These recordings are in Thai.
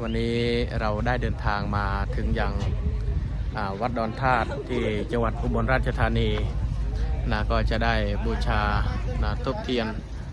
วันนี้เราได้เดินทางมาถึงยังอ่าวัดดอนธาตุที่จังหวัดอุบลราชธานีนะก็จะได้บูชานะทุบเทียน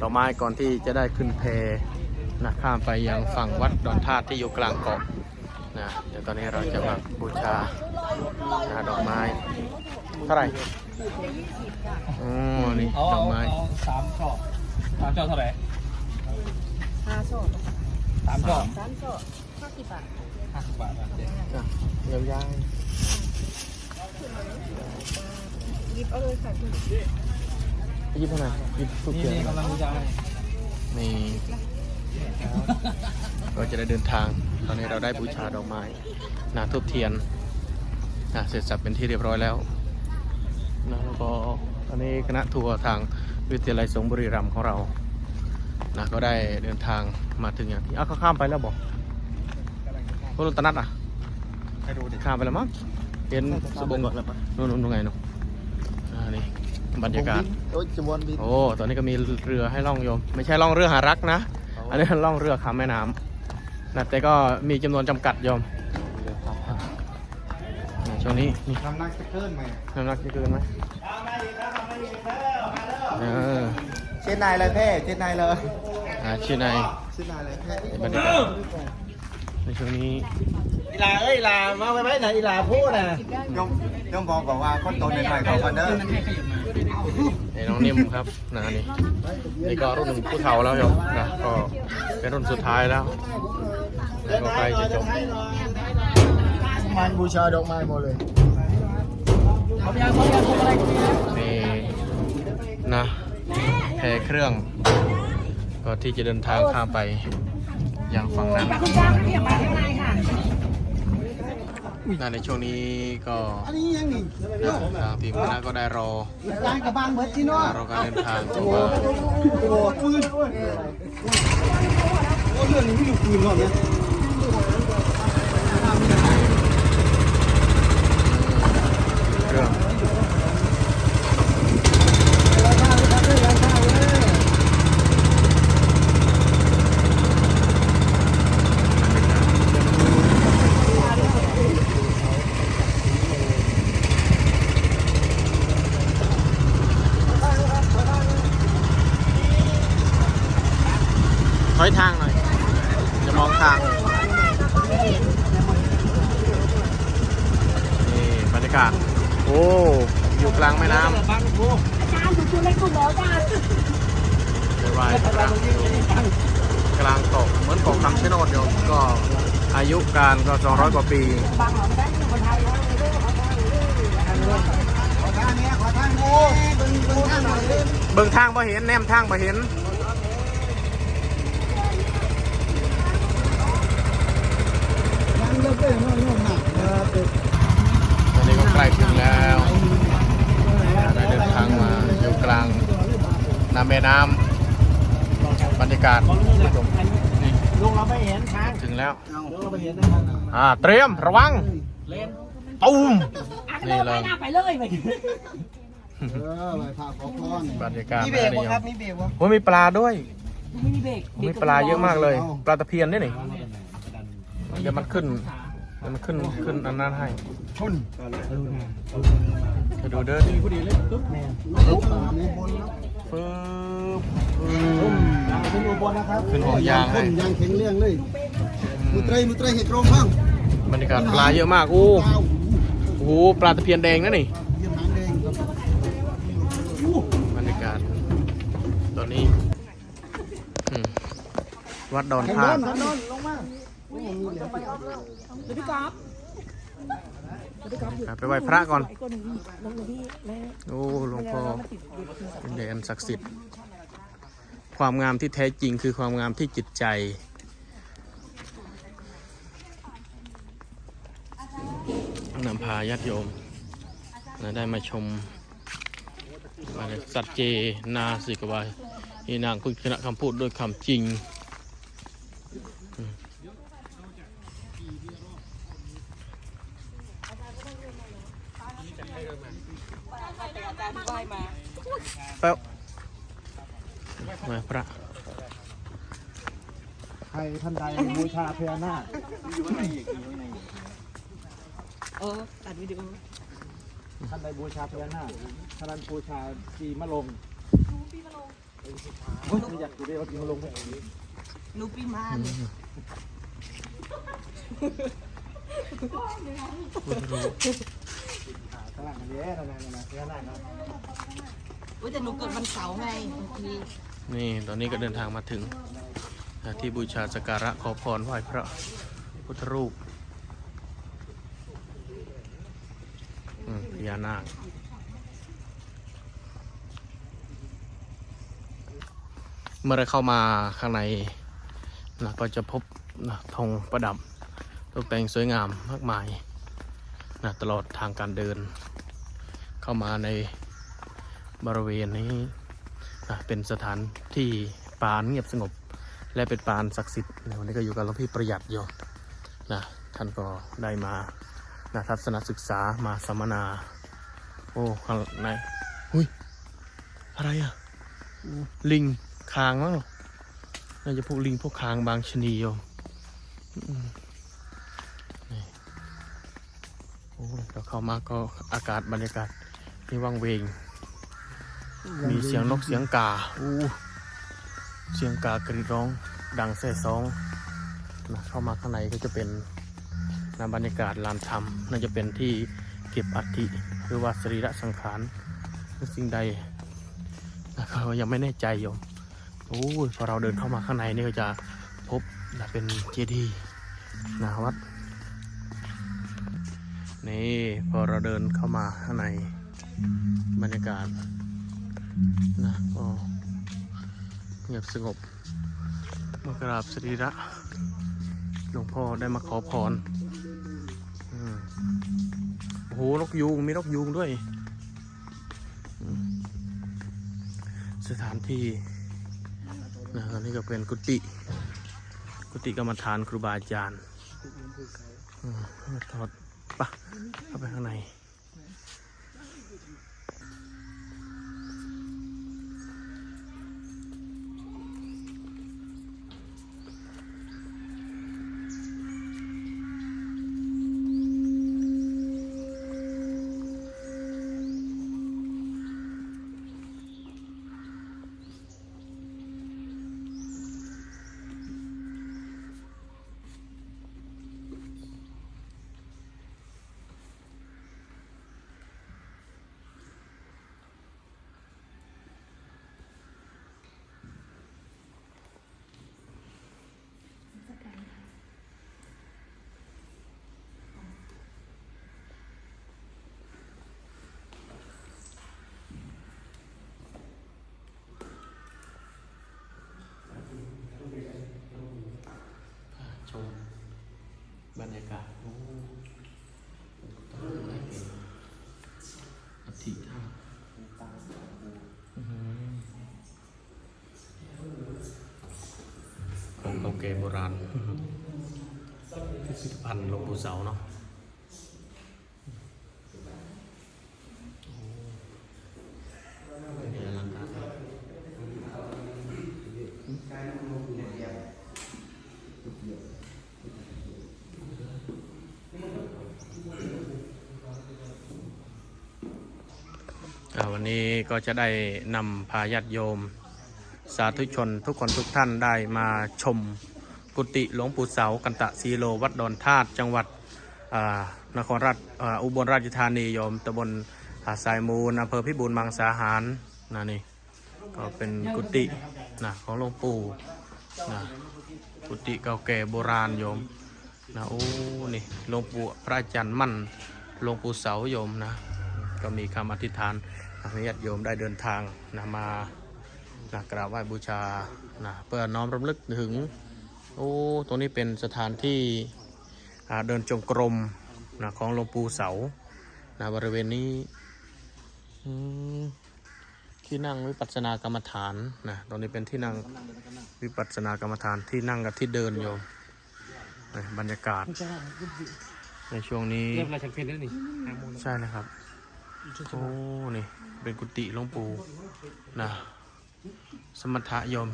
ดอกไม้ก่อนที่จะได้ขึ้นเพนะข้ามไปยังฝั่งวัดดอนธาตุที่อยู่กลางเกาะนะเดี๋ยวตอนนี้เราจะมาบูชานะดอกไม้เท่าไหร่อ๋อนี่เอาดอกไม้เอาสามช่อสามช่อเท่าไหร่ห้าโซ่สามช่อสามโซ่ ห้าสิบบาทห้าสิบบาทนะอะเยี่ยมย่างหยิบเอาเลยค่ะพี่ยิบเท่าไหร่ยิบทุกนี่เทียนนี่กำลังบูชาให้นี่ก็จะได้เดินทาง ตอนนี้เราได้บูชาดอกไม้นาทุบเทียนนะเสร็จสับเป็นที่เรียบร้อยแล้วนะแล้วก็ตอนนี้คณะทัวร์ทางวิทยาลัยสงฆ์บุรีรัมย์ของเรานะก็ได้เดินทางมาถึงอย่างที่อ้าวเขาข้ามไปแล้วบอก พวกลุงตนัดอะให้ดูดิข้ามไปแล้วมั้งเห็นสบงก่อนแล้วปะนู่นนู่นนู่นไงนู่นอ่านี่บรรยากาศโอ้ยจวนบินโอ้ตอนนี้ก็มีเรือให้ล่องโยม ไม่ใช่ล่องเรือหารักนะ อันนี้ล่องเรือข้ามแม่น้ำนะแต่ก็มีจำนวนจำกัดโยมนี่ช่วงนี้นี่น้ำหนักจะเกินไหมน้ำหนักจะเกินไหมเออเช่นนายเลยเพ่เช่นนายเลยอ่าชื่อนายเช่นนายเลยเพ่บรรยากาศ ในช่วงนี้ อีลาเอ้ยอีลามาไปไหมไหนอีลาพูดนะยมยมบอกบอกว่าคนโตหน่อยๆของคนเด้อในน้องนิ่มครับนะนี่นี่ก็รุ่นผู้เฒ่าแล้วโยมนะก็เป็นรุ่นสุดท้ายแล้วแล้วก็ใกล้จะจบมันบูชาดอกไม้หมดเลยนี่นะแพเครื่อง ก็ที่จะเดินทางข้ามไป ยังฝั่งนั้นนะในช่วงนี้ก็อันนี้ยังนี่นะทางทีมคณะก็ได้รอร้านกับบ้านเบิร์ดที่นอกรอการเดินทางเพราะว่าโอ้โหปืนโอ้เรื่องนี้ไม่อยู่ปืนหรอกเนี่ยเครื่องถอยทางหน่อย จะมองทาง นี่บรรยากาศ โอ้ อยู่กลางแม่น้ำ บ้านกู จานถูกในกลุ่มแล้วจ้า ไปไหว้พระกลางเกาะเหมือนเกาะคำชะโนดโยมก็อายุการก็ 200 กว่าปี บางหลังไม่ได้อยู่คนไทยแล้ว ขอทางนี้ขอทางนี้บึ งบึงทางหน่อยเลยเบิ่งทางบ่เห็นแนมทางบ่เห็นยังเลิกเลยน้องน้องหนักนตอนนี้ก็ใกล้ถึงแล้วได้เดินทางมาอยู่กลางน้ำแม่น้ำบรรยากาศนี่ ลุงเราไม่เห็นทางถึงแล้วลุงเราไม่เห็นนะครับอ่า เตรียมระวังเลนตูมนี่นี่เลเลยยไปเลยไปเออไหว้พระขอพรบรรยากาศมีเบรกนี่วะครับมีเบรกวะโอ้ยมีปลาด้วยไม่มีเบรกมีปลาเยอะมากเลย ปลาตะเพียนด้วยนี่เดี๋ยวมันขึ้นเดี๋ยวมันขึ้นขึ้นอันนั้นให้ทุนไปดูเด้อนี่ปึ๊บปึ๊บนี่บนแล้วปึ๊บปึ๊บ ขึ้นอุบลนะครับขึ้นห่วงยางให้ ขึ้นยางแข็งเรื่องเลยมุตรมุตรเห็ดโรงบ้างบรรยากาศปลาเยอะมากโอ้เปล่าโหปลาตะเพียนแดงนะนี่ยืนหางแดงบรรยากาศ ตอนนี้อืมวัดดอนแข็งธาโดตุนนอนลงมาเดี๋ยวพี่กอล์ฟครับไปไหว้พระก่อน ไอ้คนหนึ่งลงเลยพี่แม่โอ้หลวงพ่อเป็นแดนศักดิ์สิทธิ์ ความงามที่แท้จริงคือความงามที่จิตใจนำพาญาติโยมนะได้มาชมสัจเจนาสิกวายนี่นางคุณชนะคำพูดด้วยคำจริงไหว้มาแป๊บ ไหว้พระ ใครท่านใดบูชาพญานาคอยู่ข้างในอีกอยู่ข้างในอีกเออตัดวิดีโอท่านใดบูชาพญานาคท่านใดบูชาปีมะลงปีมะลงเฮ้ยไม่อยากดูได้ว่าปีมะลงเป็นอย่างนี้ลูกพี่มาเลยข้างหลังอันนี้นั่นนั่นนั่นพญานาคครับว่าแต่หนูเกิดวันเสาร์ไงบางที นี่ตอนนี้ก็เดินทางมาถึงที่บูชาสการะขอพรไหว้พระพุทธรูปพญานาคเมื่อเราเข้ามาข้างในนะก็จะพบนะธงประดับตกแต่งสวยงามมากมายนะตลอดทางการเดิน เข้ามาในบริเวณนี้ เป็นสถานที่ปานเงียบสงบ และเป็นปานศักดิ์สิทธิ์วันนี้ก็อยู่กับหลวงพี่ประหยัดอยู่นะท่านก็ได้มานะทัศนศึกษามาสัมมนา โอ้ข้างในหุยอะไรอะลิงคางมั้งน่าจะพวกลิงพวกคางบางชนีโยมอืมนี่โอ้เราเข้ามาก็อากาศบรรยากาศนี่ว่างเวง มีเสียงนกเสียงกาอู้เสียงกากรีดร้องดังแซ่ซองนะเข้ามาข้างในก็จะเป็นนะบรรยากาศลานธรรมน่าจะเป็นที่เก็บอัฐิหรือว่าสรีระสังขารหรือสิ่งใดนะครับยังไม่แน่ใจโยมโอ้ยพอเราเดินเข้ามาข้างในนี่ก็จะพบนะเป็นเจดีย์นะวัดนี่พอเราเดินเข้ามาข้างในบรรยากาศ นะก็เงียบสงบมากราบสรีระหลวงพ่อได้มาขอพรโอ้โหนกยูงมีนกยูงด้วย สถานที่นะตอนนี้ก็เป็นกุฏิกุฏิกรรมฐานครูบาอาจารย์ถอดปะเข้าไปข้างในชมบรรยากาศโอ้ตรงนี้เป็นอัฐิท่าอื้อหือของเก่า แก่โบราณพิพิธภัณฑ์หลวงปู่เสาเนาะเดี๋ยวลังการอ่าวันนี้ก็จะได้นำพาญาติโยม สาธุชนทุกคนทุกท่านได้มาชม กุฏิหลวงปู่เสากันตะซีโล วัดดอนธาตุจังหวัดนครราชอุบลราชธานีโยมตำบลหายมูลอำเภอพิบูลมังสาหารนะนี่ก็เป็นกุฏินะของหลวงปู่นะกุฏิเก่าแก่โบราณโยมนะโอ้นี่หลวงปู่พระอาจารย์มั่นหลวงปู่เสาโยมนะก็มีคำอธิษฐานให้ญาติโยมได้เดินทางนะมานะกราบไหว้บูชานะเพื่อน้อมรำลึกถึง โอ้ตรงนี้เป็นสถานที่เดินจงกรมนะของหลวงปู่เสานะบริเวณนี้ที่นั่งวิปัสสนากรรมฐานนะตรงนี้เป็นที่นั่งวิปัสสนากรรมฐานที่นั่งกับที่เดินโยมนะบรรยากาศ ในช่วงนี้เริ่ไรชักเพนแล้วนี่ใช่นะครับโอ้นี่เป็นกุฏิหลวงปู่นะสมถะโยม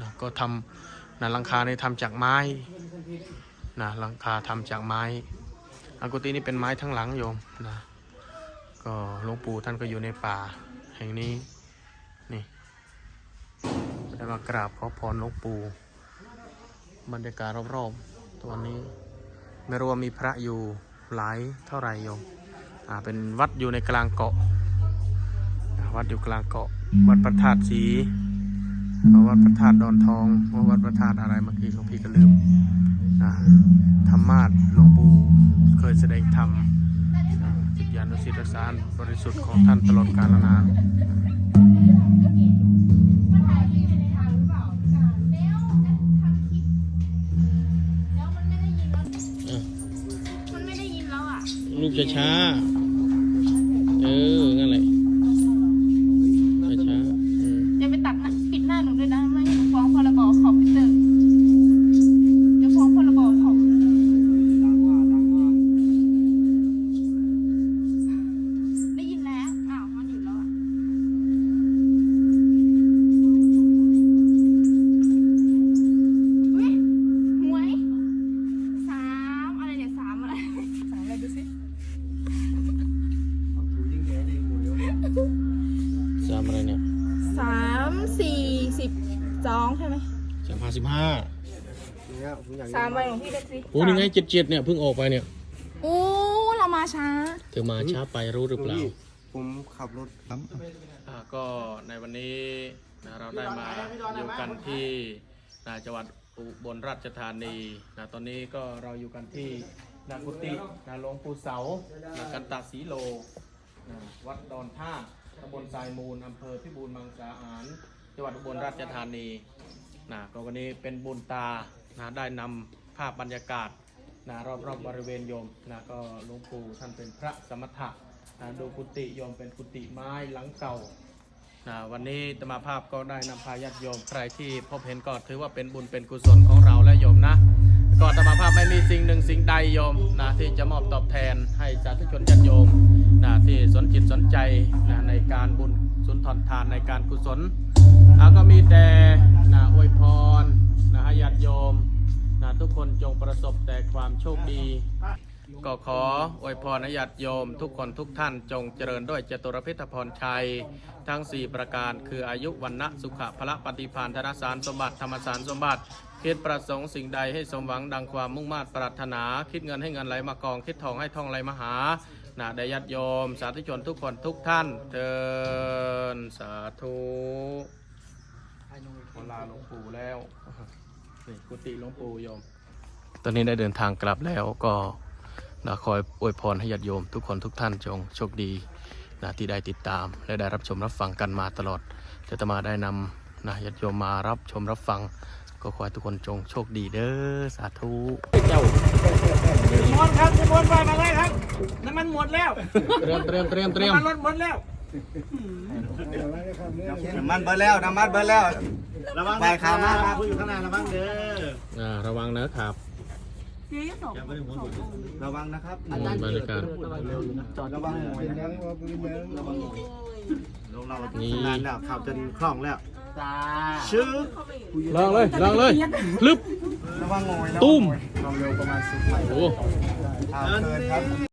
นะก็ทำ นะหลังคาในทำจากไม้นะหลังคาทำจากไม้อากุฏินี่เป็นไม้ทั้งหลังโยมนะก็หลวงปู่ท่านก็อยู่ในป่าแห่งนี้นี่ได้มากราบขอพรหลวงปู่บรรยากาศรอบๆตัวนี้ ไม่รู้ว่ามีพระอยู่หลายเท่าไหร่โยมอ่าเป็นวัดอยู่ในกลางเกาะวัดอยู่กลางเกาะวัดพระธาตุสี วัดพระธาตุดอนทองวัดพระธาตุอะไรเมื่อกี้หลวงพี่ก็ลืมอ่าธรรมาสหลวงปู่เคยแสดงธรรมอ่าจิตญาณสิทธสารบริสุทธิ์ของท่านตลอดกาลนานมันไม่ได้ยินแล้วอะลูกช้าๆเออ นั่นแหละ สามห้าสิบห้าสามใบของพี่เล็กสิโอ้นี่ไงเจ็ดเจ็ดเนี่ยเพิ่งออกไปเนี่ย โอ้เรามาช้า เธอมาช้าไปรู้หรือเปล่า ผมขับรถครับอ่าก็ในวันนี้นะเราได้มาอยู่กันที่นะจังหวัดอุบลราชธานีนะตอนนี้ก็เราอยู่กันที่นากุฏินะหลวงปู่เสานะกันตาสีโลนะวัดดอนท่าตำบลทรายมูลอำเภอพิบูลมังสาหาร จังหวัดอุบลราชธานี นะก็วันนี้เป็นบุญตานะได้นำภาพบรรยากาศนะรอบๆบริเวณโยมนะก็หลวงปู่ท่านเป็นพระสมถะนะดูกุฏิโยมเป็นกุฏิไม้หลังเก่านะวันนี้ตมาภาพก็ได้นำพาญาติโยมใครที่พบเห็นก็ถือว่าเป็นบุญเป็นกุศลของเราและโยมนะก็ตมาภาพไม่มีสิ่งหนึ่งสิ่งใดโยมนะที่จะมอบตอบแทนให้สาธุชนญาติโยมนะที่สนจิตสนใจนะในการบุญสุนทรทานในการกุศล อะก็มีแต่นะอวยพรนะให้ญาติโยมนะทุกคนจงประสบแต่ความโชคดี ก็ขออวยพรให้ญาติโยม ทุกคนทุกท่านจงเจริญด้วยจตุรพิธพรชัย ทั้ง 4 ประการคืออายุวันนะสุขะพละปฏิพานธนสารสมบัติธรรมสารสมบัติคิดประสงค์สิ่งใดให้สมหวังดังความมุ่งมา่ปรารถนา คิดเงินให้เงินไหลมากอง คิดทองให้ทองไหลมาหานาได้ญาติโยม สาธุชนทุกคนทุกท่านเทินสาธุ ลาหลวงปู่แล้วนี่กุฏิหลวงปู่โยม ตอนนี้ได้เดินทางกลับแล้วก็นะคอยอวยพรให้ญาติโยม ทุกคนทุกท่านจงโชคดีนะที่ได้ติดตาม และได้รับชมรับฟังกันมาตลอดเดี๋ยวอาตมาได้นำนะญาติโยมมารับชมรับฟัง ก็ขอให้ทุกคนจงโชคดีเด้อสาธุเจ้ามวนครับมวนไปมาเลยครับน้ำมันหมดแล้วเตรียมเตรียมเตรียมเตรียมน้ำมันรถหมดแล้วน้ำมันเบิร์แล้วน้ำมันเบิร์แล้ว ระวังไปขามามาผู้อยู่ข้างหน้าระวังเด้ออ่าระวังนะครับนี่สองระวังนะครับอืมบรรยากาศระวังหวยนะระวังหวยลงเราทำงานแล้วข่าวจนคล่องแล้วชื่อลองเลยลองเลยลึบ ระวังหวยตุ้ม ความเร็วประมาณสิบไมล์โอ้ข่าวเกินครับ